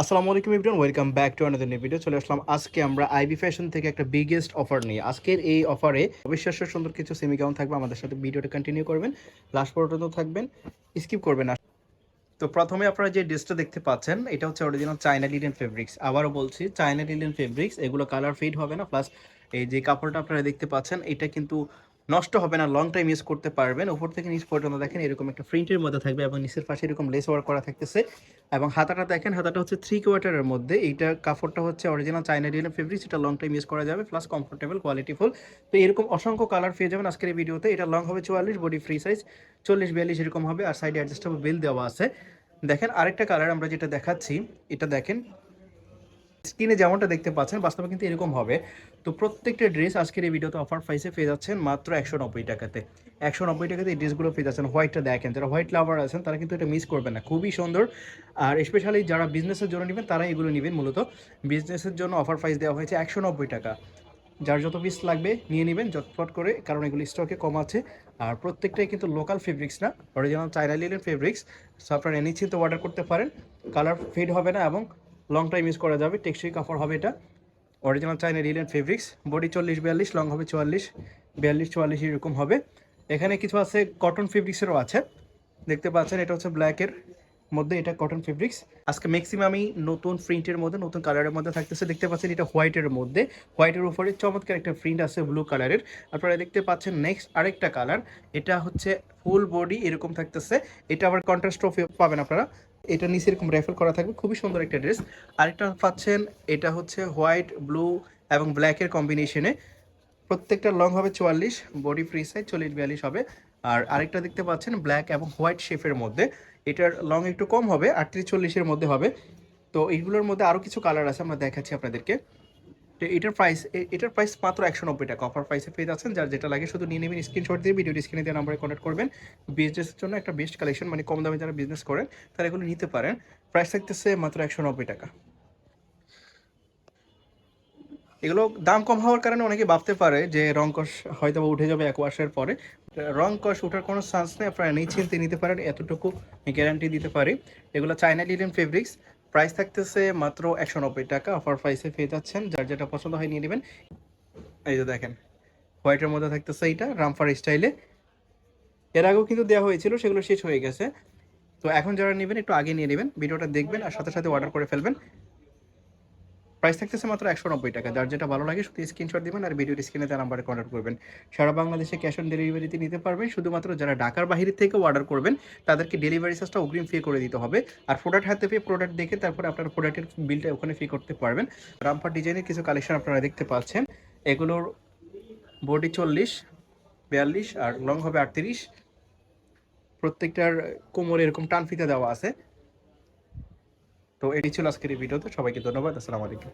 আসসালামু আলাইকুম everyone welcome back to another video চলে আসলাম আজকে আমরা আইবি ফ্যাশন থেকে একটা বিগেস্ট অফার নিয়ে। আজকের এই অফারে অবিশ্বাস্য সুন্দর কিছু সেমি গাউন থাকবে, আমাদের সাথে ভিডিওটা কন্টিনিউ করবেন। লাস্ট পর্যন্ত থাকবেন স্কিপ করবেন না তো প্রথমে আপনারা যে ড্রেসটা দেখতে পাচ্ছেন, এটা হচ্ছে অরিজিনাল চায়না লিলেন ফেব্রিক্স আবারও বলছি চায়না লিলেন ফেব্রিক্স এগুলো কালার ফেড হবে না প্লাস এই যে কাপড়টা আপনারা দেখতে পাচ্ছেন, এটা কিন্তু নষ্ট হবে না লং টাইম ইউজ করতে পারবেন। উপর থেকে নিচ পর্যন্ত দেখেন এরকম একটা প্রিন্টের মধ্যে থাকবে এবং নিচের পাশে এরকম লেস ওয়ার্ক করা থাকতেছে। এবং হাতাটা দেখেন, হাতাটা হচ্ছে থ্রি কোয়ার্টারের মধ্যে। এইটা কাপড়টা হচ্ছে অরিজিনাল চাইনা ডিএনএ ফেব্রিক্স এটা লং টাইম ইউজ করা যাবে প্লাস কমফোর্টেবল কোয়ালিটিফুল তো এরকম অসংখ্য কালার পেয়ে যাবেন আজকের এই ভিডিওতে। এটা লং হবে চুয়াল্লিশ বডি ফ্রি সাইজ চল্লিশ, বিয়াল্লিশ এরকম হবে, আর সাইডে অ্যাডজাস্টেবল বিল দেওয়া আছে। দেখেন আরেকটা কালার আমরা যেটা দেখাচ্ছি, এটা দেখেন স্ক্রিনে যেমনটা দেখতে পাচ্ছেন, বাস্তবে কিন্তু এরকম হবে। তো প্রত্যেকটা ড্রেস আজকের এই ভিডিওতে অফার প্রাইসে পেয়ে যাচ্ছেন মাত্র একশো নব্বই টাকাতে। একশো নব্বই টাকাতে এই ড্রেসগুলো পেয়ে যাচ্ছেন। হোয়াইটটা দেখেন, যারা হোয়াইট লাভার আছেন, তারা কিন্তু এটা মিস করবেন না। খুবই সুন্দর। আর স্পেশালি যারা বিজনেসের জন্য নেবেন তারা এগুলো নেবেন মূলত। বিজনেসের জন্য অফার প্রাইস দেওয়া হয়েছে একশো নব্বই টাকা। যার যত পিস লাগবে, নিয়ে নেবেন চটপট করে, কারণ এগুলো স্টকে কম আছে। আর প্রত্যেকটাই কিন্তু লোকাল ফেব্রিক্স না অরিজিনাল চাইনা লিলের ফেব্রিক্স সো আপনারা নিশ্চিন্ত অর্ডার করতে পারেন। কালার ফেড হবে না এবং লং টাইম ইউজ করা যাবে টেকসই কাপড় হবে এটা। Original China linen fabrics body চল্লিশ বিয়াল্লিশ লং হবে চুয়াল্লিশ, বিয়াল্লিশ, চুয়াল্লিশ এরকম হবে। এখানে কিছু আছে কটন ফেব্রিক্সেরও আছে। দেখতে পাচ্ছেন, এটা হচ্ছে ব্ল্যাকের মধ্যে এটা কটন ফেব্রিক্স আজকে ম্যাক্সিমামই নতুন প্রিন্টের মধ্যে, নতুন কালারের মধ্যে থাকতেছে। দেখতে পাচ্ছেন, এটা হোয়াইটের মধ্যে। হোয়াইটের উপরে চমৎকার একটা প্রিন্ট আছে ব্লু কালারের আপনারা দেখতে পাচ্ছেন নেক্সট আরেকটা কালার এটা হচ্ছে ফুল বডি এরকম থাকতেছে। এটা আবার কন্ট্রাস্ট পাবেন আপনারা। এটা নিচে এরকম রেফেল করা থাকবে। খুবই সুন্দর একটা ড্রেস। আরেকটা পাচ্ছেন, এটা হচ্ছে হোয়াইট, ব্লু এবং ব্ল্যাকের কম্বিনেশনে। প্রত্যেকটা লং হবে চুয়াল্লিশ, বডি ফ্রি সাইজ চল্লিশ বিয়াল্লিশ হবে। আর আরেকটা দেখতে পাচ্ছেন, ব্ল্যাক এবং হোয়াইট শেফের মধ্যে। এটার লং একটু কম হবে, আটত্রিশ চল্লিশের মধ্যে হবে। তো এইগুলোর মধ্যে আরও কিছু কালার আছে, আমরা দেখাচ্ছি আপনাদেরকে। এটার প্রাইস এটার প্রাইস মাত্র একশো নব্বই টাকা। অফার প্রাইসে পেয়ে যাচ্ছেন। যার যেটা লাগে শুধু নিয়ে নেবেন স্ক্রিনশট দিয়ে ভিডিও স্ক্রিনে দিয়ে নাম্বারে কন্ট্যাক্ট করবেন। বিজনেসের জন্য একটা বেস্ট কালেকশন মানে কম দামে যারা বিজনেস করেন, তারা এগুলো নিতে পারেন। প্রাইস থাকতেছে মাত্র একশো নব্বই টাকা। এগুলো দাম কম হওয়ার কারণে অনেকে ভাবতে পারে যে রং কষ হয়তো উঠে যাবে এক মাসের পরে। রং কষ ওঠার কোনো চান্স নেই, আপনারা নিশ্চিন্তে নিতে পারেন, এতটুকু গ্যারান্টি দিতে পারি। এগুলো চায়না লিলেন ফেব্রিক্স প্রাইস থাকতেছে মাত্র একশো নব্বই টাকা। অফার প্রাইসে পেয়ে যাচ্ছেন। যার যেটা পছন্দ হয় নিয়ে নেবেন। এই যে দেখেন হোয়াইটের মধ্যে থাকতেছে এইটা, রামফার স্টাইলে। এর আগেও কিন্তু দেওয়া হয়েছিল, সেগুলো শেষ হয়ে গেছে। তো এখন যারা নেবেন, একটু আগে নিয়ে নেবেন। ভিডিওটা দেখবেন আর সাথে সাথে অর্ডার করে ফেলবেন। প্রাইস থাকতেছে মাত্র একশো নব্বই টাকা। যার যেটা ভালো লাগে শুধু স্ক্রিনশট দিবেন আর ভিডিওর স্ক্রিনে তার নাম্বারে কন্ট্যাক্ট করবেন। সারা বাংলাদেশে ক্যাশ অন ডেলিভারিতে নিতে পারবেন। শুধুমাত্র যারা ঢাকার বাইরে থেকে অর্ডার করবেন, তাদেরকে ডেলিভারি চার্জটা অগ্রিম ফি করে দিতে হবে। আর প্রোডাক্ট হাতে পেয়ে প্রোডাক্ট দেখে তারপরে আপনার প্রোডাক্টের বিলটা ওখানে ফি করতে পারবেন। রামপার ডিজাইনের কিছু কালেকশন আপনারা দেখতে পাচ্ছেন। এগুলোর বডি চল্লিশ, বিয়াল্লিশ আর লং হবে আটত্রিশ। প্রত্যেকটার কোমরে এরকম টান ফিতে দেওয়া আছে। তো এটি ছিল আজকের এই ভিডিওতে। সবাইকে ধন্যবাদ। আসসালামু আলাইকুম।